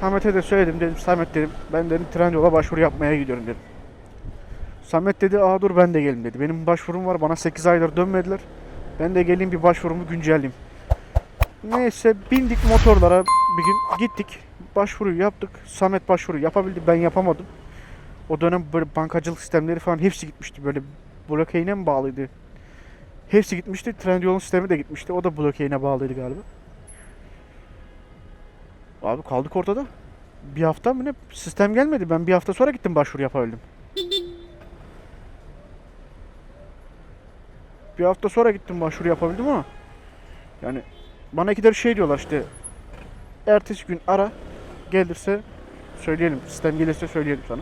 Samet'e de söyledim dedim Samet dedim ben dedim Trendyol'a başvuru yapmaya gidiyorum dedim. Samet dedi aa dur ben de gelin dedi. Benim başvurum var bana 8 aydır dönmediler. Ben de geleyim bir başvurumu güncelleyeyim. Neyse bindik motorlara bir gün gittik. Başvuruyu yaptık. Samet başvuru yapabildi ben yapamadım. O dönem böyle bankacılık sistemleri falan hepsi gitmişti. Böyle blokeine mi bağlıydı? Hepsi gitmişti. Trendyol'un sistemi de gitmişti. O da blokeine bağlıydı galiba. Abi kaldık ortada. Bir hafta mı ne? Sistem gelmedi. Ben bir hafta sonra gittim başvuru yapabildim. Bir hafta sonra gittim başvuru yapabildim ama yani bana ikileri şey diyorlar işte ertesi gün ara gelirse söyleyelim sistem gelirse söyleyelim sana.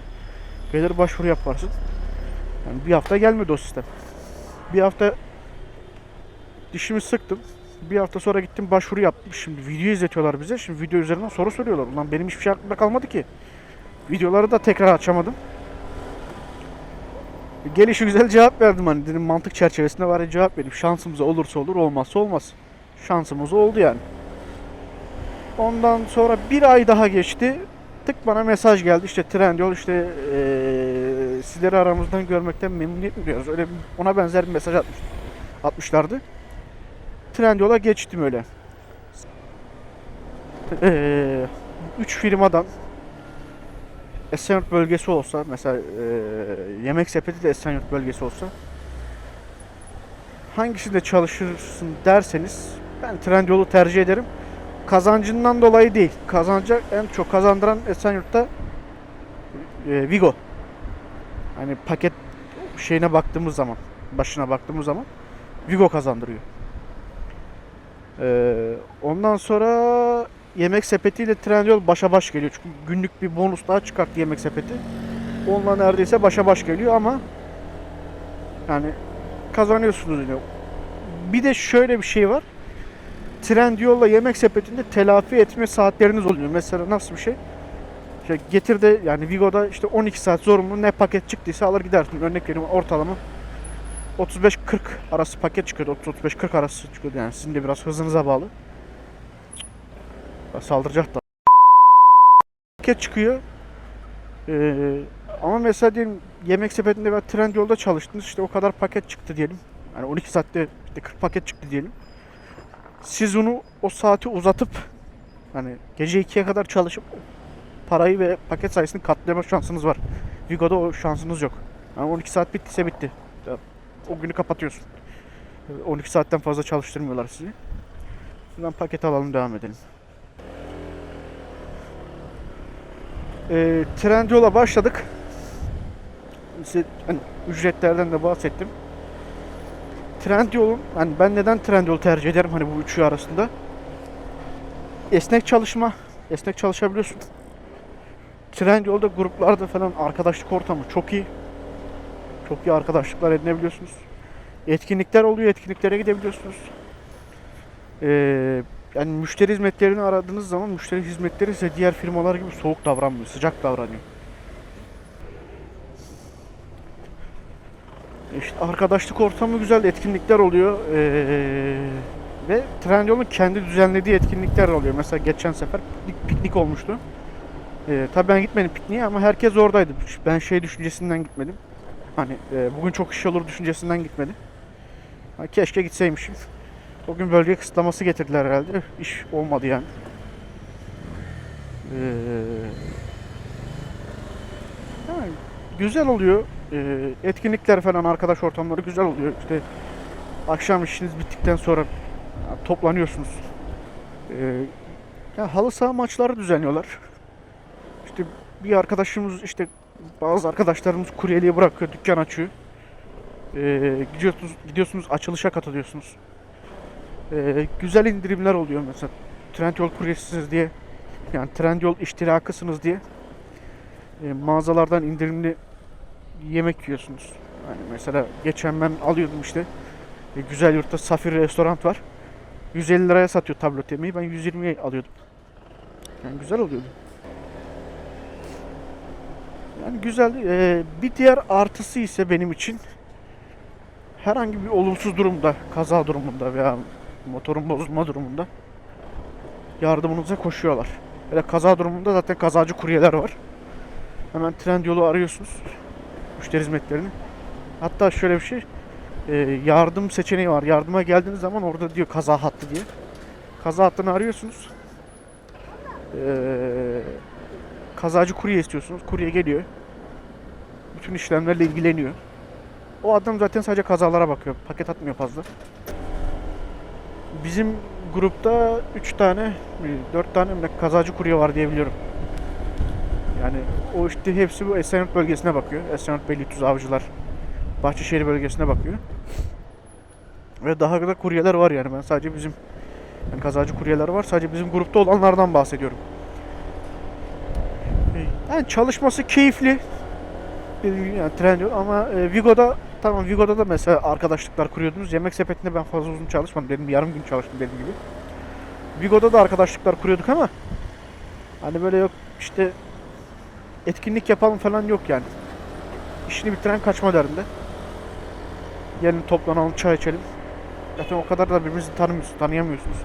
Gelir başvuru yaparsın. Yani bir hafta gelmedi o sistem. Bir hafta dişimi sıktım. Bir hafta sonra gittim başvuru yaptım. Şimdi video izletiyorlar bize. Şimdi video üzerinden soru soruyorlar. Ulan benim hiçbir şey aklımda kalmadı ki. Videoları da tekrar açamadım. Gelişi güzel cevap verdim hani dedim mantık çerçevesinde var ya cevap vereyim. Şansımıza olursa olur olmazsa olmaz. Şansımız oldu yani. Ondan sonra bir ay daha geçti. Tık bana mesaj geldi işte Trendyol işte eee sizleri aramızdan görmekten memnuniyet duyuyoruz. Öyle ona benzer bir mesaj atmış, atmışlardı. Trendyol'a geçtim öyle. Eee üç firmadan Esenyurt bölgesi olsa mesela eee, yemek sepeti de Esenyurt bölgesi olsa hangisinde çalışırsın derseniz ben Trendyol'u tercih ederim. Kazancından dolayı değil. Kazancı en çok kazandıran Esenyurt'ta eee, Vigo. Hani paket şeyine baktığımız zaman, başına baktığımız zaman Vigo kazandırıyor. Eee, ondan sonra yemek sepetiyle Trendyol başa baş geliyor. Çünkü günlük bir bonus daha çıkarttı yemek sepeti. Onunla neredeyse başa baş geliyor ama yani kazanıyorsunuz yine. Bir de şöyle bir şey var. Trendyol'la yemek sepetinde telafi etme saatleriniz oluyor. Mesela nasıl bir şey? İşte getir de yani Vigo'da işte 12 saat zorunlu ne paket çıktıysa alır gidersin. Örnek veriyorum ortalama 35-40 arası paket çıkıyordu. 35-40 arası çıkıyordu yani sizin de biraz hızınıza bağlı. Saldıracak da. Paket çıkıyor. Ee, ama mesela diyelim yemek sepetinde ve Trendyol'da çalıştınız işte o kadar paket çıktı diyelim. Yani 12 saatte işte 40 paket çıktı diyelim. Siz onu o saati uzatıp hani gece 2'ye kadar çalışıp parayı ve paket sayısını katlama şansınız var. Vigo'da o şansınız yok. Yani 12 saat bittiyse bitti. O günü kapatıyorsun. 12 saatten fazla çalıştırmıyorlar sizi. Şuradan paket alalım devam edelim. Ee, Trendyol'a başladık. Size hani, ücretlerden de bahsettim. Trendyol'un hani ben neden Trendyol tercih ederim hani bu üçü arasında? Esnek çalışma, esnek çalışabiliyorsun. Trendyol'da gruplarda falan arkadaşlık ortamı çok iyi. Çok iyi arkadaşlıklar edinebiliyorsunuz. Etkinlikler oluyor, etkinliklere gidebiliyorsunuz. Ee, yani müşteri hizmetlerini aradığınız zaman müşteri hizmetleri size diğer firmalar gibi soğuk davranmıyor, sıcak davranıyor. İşte arkadaşlık ortamı güzel, etkinlikler oluyor. Ee, ve Trendyol'un kendi düzenlediği etkinlikler oluyor. Mesela geçen sefer piknik, piknik olmuştu. Ee, tabii ben gitmedim pikniğe ama herkes oradaydı. Ben şey düşüncesinden gitmedim. Hani e, bugün çok iş olur düşüncesinden gitmedim. Ha, keşke gitseymişim. O gün bölge kısıtlaması getirdiler herhalde. İş olmadı yani. Ee, yani güzel oluyor. Ee, etkinlikler falan arkadaş ortamları güzel oluyor. İşte akşam işiniz bittikten sonra toplanıyorsunuz. Ee, ya halı saha maçları düzenliyorlar. İşte bir arkadaşımız işte bazı arkadaşlarımız kuryeliğe bırakıyor, dükkan açıyor. Ee, gidiyorsunuz, gidiyorsunuz açılışa katılıyorsunuz. Ee, güzel indirimler oluyor mesela. Trendyol kuryesisiniz diye. Yani Trendyol iştirakısınız diye. e, mağazalardan indirimli yemek yiyorsunuz. Yani mesela geçen ben alıyordum işte. E, güzel yurtta Safir restoran var. 150 liraya satıyor tablet yemeği. Ben 120'ye alıyordum. Yani güzel oluyordu. Yani güzel. E, bir diğer artısı ise benim için herhangi bir olumsuz durumda, kaza durumunda veya motorun bozulma durumunda yardımınıza koşuyorlar. Böyle kaza durumunda zaten kazacı kuryeler var. Hemen Trendyol'u arıyorsunuz. Müşteri hizmetlerini. Hatta şöyle bir şey. e, yardım seçeneği var. Yardıma geldiğiniz zaman orada diyor kaza hattı diye. Kaza hattını arıyorsunuz. Ee, kazacı kurye istiyorsunuz. Kurye geliyor. Bütün işlemlerle ilgileniyor. O adam zaten sadece kazalara bakıyor. Paket atmıyor fazla. Bizim grupta 3 tane, 4 tane kazacı kurye var diyebiliyorum. Yani o işte hepsi bu Esenyurt bölgesine bakıyor. Esenyurt, Beylikdüzü, Avcılar, Bahçeşehir bölgesine bakıyor. Ve daha da kuryeler var yani ben sadece bizim yani kazacı kuryeler var. Sadece bizim grupta olanlardan bahsediyorum. Yani çalışması keyifli. Gibi Yani Trendyol ama e, Vigo'da tamam Vigo'da da mesela arkadaşlıklar kuruyordunuz. Yemek sepetinde ben fazla uzun çalışmadım. Dedim yarım gün çalıştım dediğim gibi. Vigo'da da arkadaşlıklar kuruyorduk ama hani böyle yok işte etkinlik yapalım falan yok yani. İşini bitiren kaçma derdinde. Gelin toplanalım çay içelim. Zaten o kadar da birbirinizi tanımıyorsunuz, tanıyamıyorsunuz.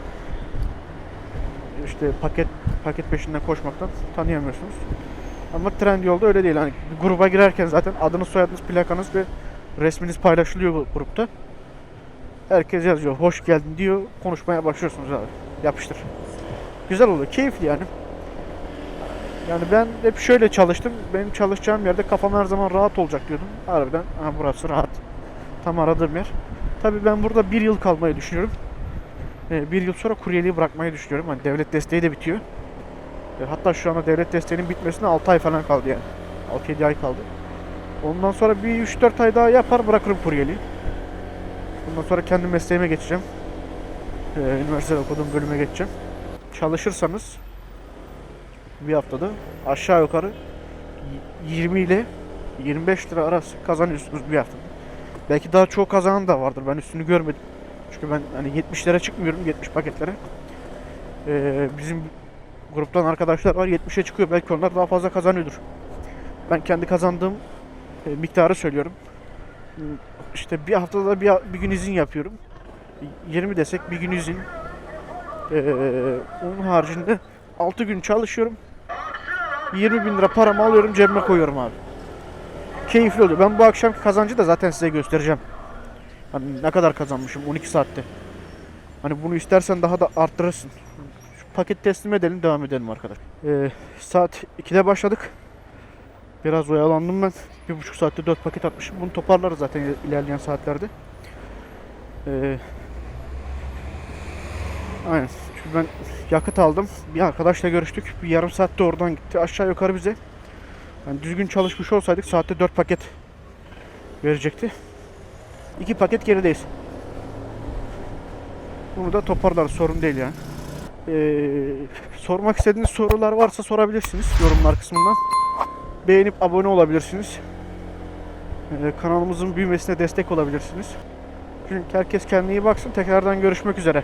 İşte paket paket peşinden koşmaktan tanıyamıyorsunuz. Ama Trendyol'da öyle değil. Hani gruba girerken zaten adınız, soyadınız, plakanız ve resminiz paylaşılıyor bu grupta. Herkes yazıyor, hoş geldin diyor. Konuşmaya başlıyorsunuz abi. Yapıştır. Güzel oluyor, keyifli yani. Yani ben hep şöyle çalıştım. Benim çalışacağım yerde kafam her zaman rahat olacak diyordum. Harbiden aha burası rahat. Tam aradığım yer. Tabii ben burada bir yıl kalmayı düşünüyorum. Ee, bir yıl sonra kuryeliği bırakmayı düşünüyorum. Hani devlet desteği de bitiyor. E, Hatta şu anda devlet desteğinin bitmesine 6 ay falan kaldı yani. 6-7 ay kaldı. Ondan sonra bir 3-4 ay daha yapar bırakırım kuryeliği. Bundan sonra kendi mesleğime geçeceğim. Ee, üniversitede okuduğum bölüme geçeceğim. Çalışırsanız bir haftada aşağı yukarı y- 20 ile 25 lira arası kazanıyorsunuz bir haftada. Belki daha çok kazanan da vardır. Ben üstünü görmedim. Çünkü ben hani 70'lere çıkmıyorum 70 paketlere. Ee, bizim gruptan arkadaşlar var 70'e çıkıyor. Belki onlar daha fazla kazanıyordur. Ben kendi kazandığım e, miktarı söylüyorum. Hmm, İşte bir haftada bir, bir gün izin yapıyorum. 20 desek bir gün izin. Ee, onun haricinde 6 gün çalışıyorum. 20 bin lira paramı alıyorum cebime koyuyorum abi. Keyifli oluyor. Ben bu akşamki kazancı da zaten size göstereceğim. Hani ne kadar kazanmışım 12 saatte. Hani bunu istersen daha da arttırırsın. Paket teslim edelim devam edelim arkadaş. Ee, saat 2'de başladık. Biraz oyalandım ben. Bir buçuk saatte 4 paket atmışım. Bunu toparlarız zaten il- ilerleyen saatlerde. Ee, aynen. Çünkü ben yakıt aldım. Bir arkadaşla görüştük. Bir yarım saatte oradan gitti. Aşağı yukarı bize. Yani düzgün çalışmış olsaydık saatte 4 paket verecekti. 2 paket gerideyiz. Bunu da toparlarız. Sorun değil yani. Ee, sormak istediğiniz sorular varsa sorabilirsiniz yorumlar kısmından. Beğenip abone olabilirsiniz. Ee, kanalımızın büyümesine destek olabilirsiniz. Çünkü herkes kendine iyi baksın. Tekrardan görüşmek üzere.